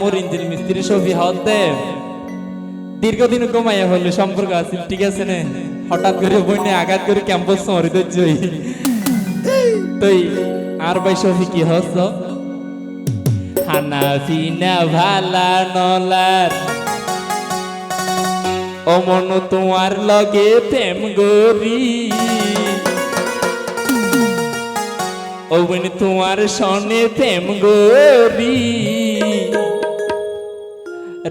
মোর engine মিস্ত্রি সফি হতে দীর্ঘদিন কমাইয়া হইল, সম্পর্ক আছে, ঠিক আছে না? হঠাৎ করে বইনে আঘাত করে ক্যাম্পাস মরি দই তুই, আর ভাই সফি কি হস? হানা ফিনা ভালা নলার। ও মন তোমার লগে প্রেম গরি ও বোন তোমার সনে প্রেম গরি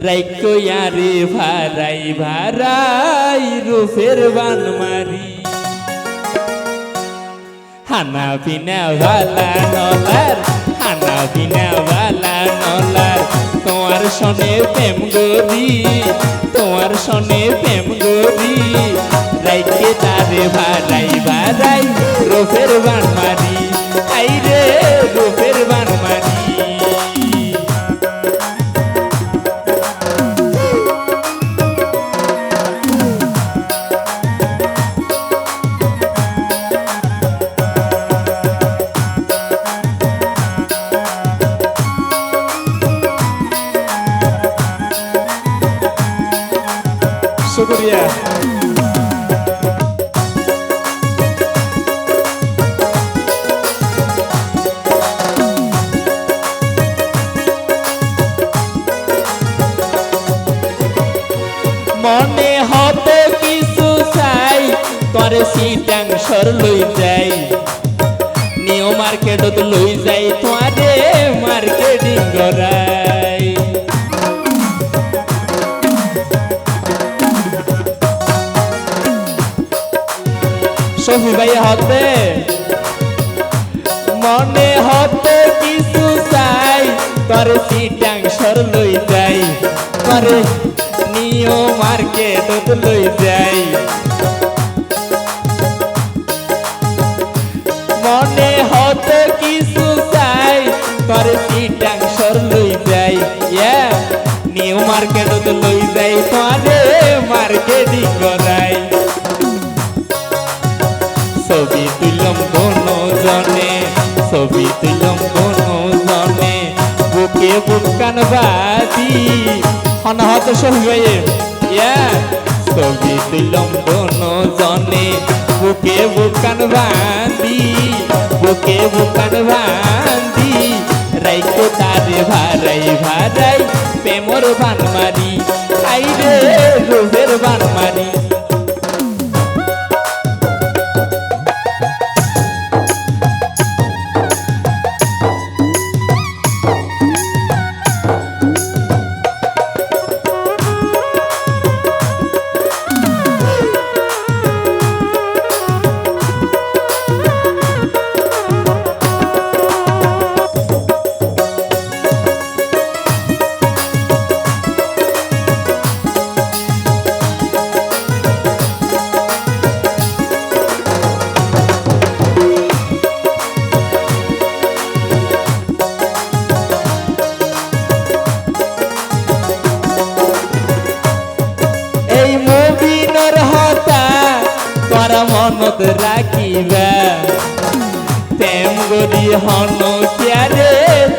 রাইকো ইয়ারে ভারাই ভারাই রূপের বান মারি। হানা পিনা ভালা নলার, হানা পিনা ভালা নলার। তোমার সনে প্রেম গরি তোমার সনে প্রেম গরি রাইকে তারে ভারাই ভারাই রূপের বান মারি। আইরে রূপের বান তরে সিটাং সর লই যাই। নিও মার্কেটত লই যাই তোয়ারে মার্কেটিং করাই। সফি ভাই হতে, মনে হতে কিছু চাই তোর সিটাং সর লই যাই। তোরে নিও মার্কেট লই যাই। হতে কিছু চাই তোর সর লই যাই নিউ মার্কেট লই যাই তোরে মার্কেটিং করাই ছবি তুলম কোনো জনে ছবি তুলম কোনো জনে বুকে বুকান বাদি অনাহত সহিয়ে ইয়া ছবি তুলম কোনো জনে বুকে বুকান বাদি বুকে বুকান বাদি রাইকো তারে ভারাই ভারাই প্রেমর বান মারি আইরে রোজের বান মারি মনত রাখিবা। প্রেম গরি হন ক্যারে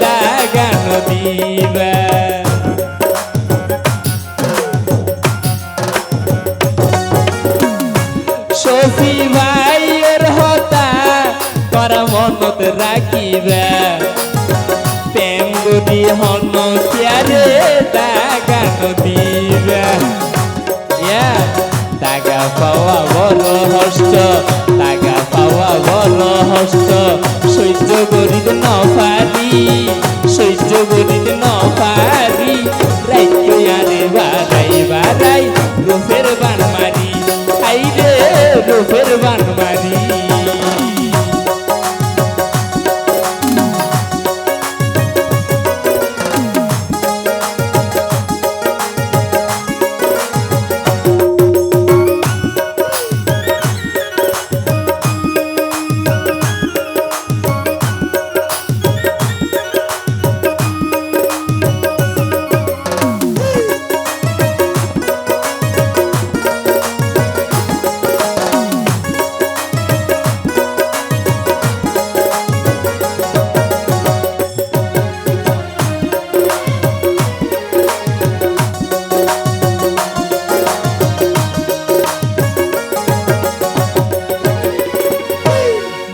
দাগান দিবা। সফি ভাইয়ের হতা তোর মনত রাখিবা। প্রেম গরি হন ক্যারে দাগান দিবা। ইয়া। টাকা পাওয়া বড় হস্ত টাকা পাওয়া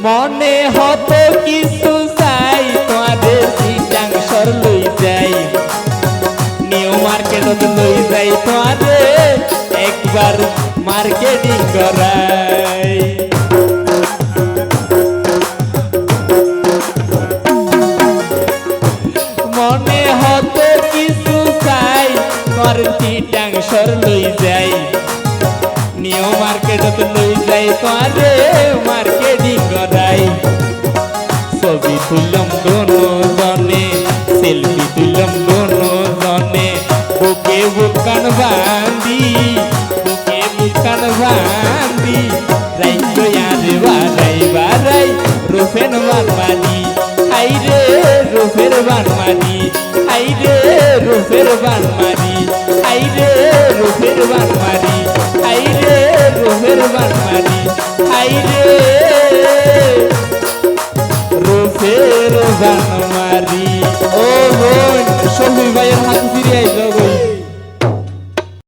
মনে হত কিছু চাই, তোমাদের সিটাং সর লই যাই। নিউ মার্কেট লই যাই তোমাদের, একবার মার্কেটিং করাই। মনে হতো কিছু চাই, তোমার সিটাং সর লই যাই। নিও মার্কেটত লই যাই করে মার্কেটিং করাই ছবি তুললাম দোনো জনে সেলফি তুললাম দোনো জনে বুকে বুকান বান্দি বুকে বুকান বান্দি যাইতো আরে বারাই বারাই রুফেন বান মানি হাই রে রুফের বান মানি হাই রে বানমারি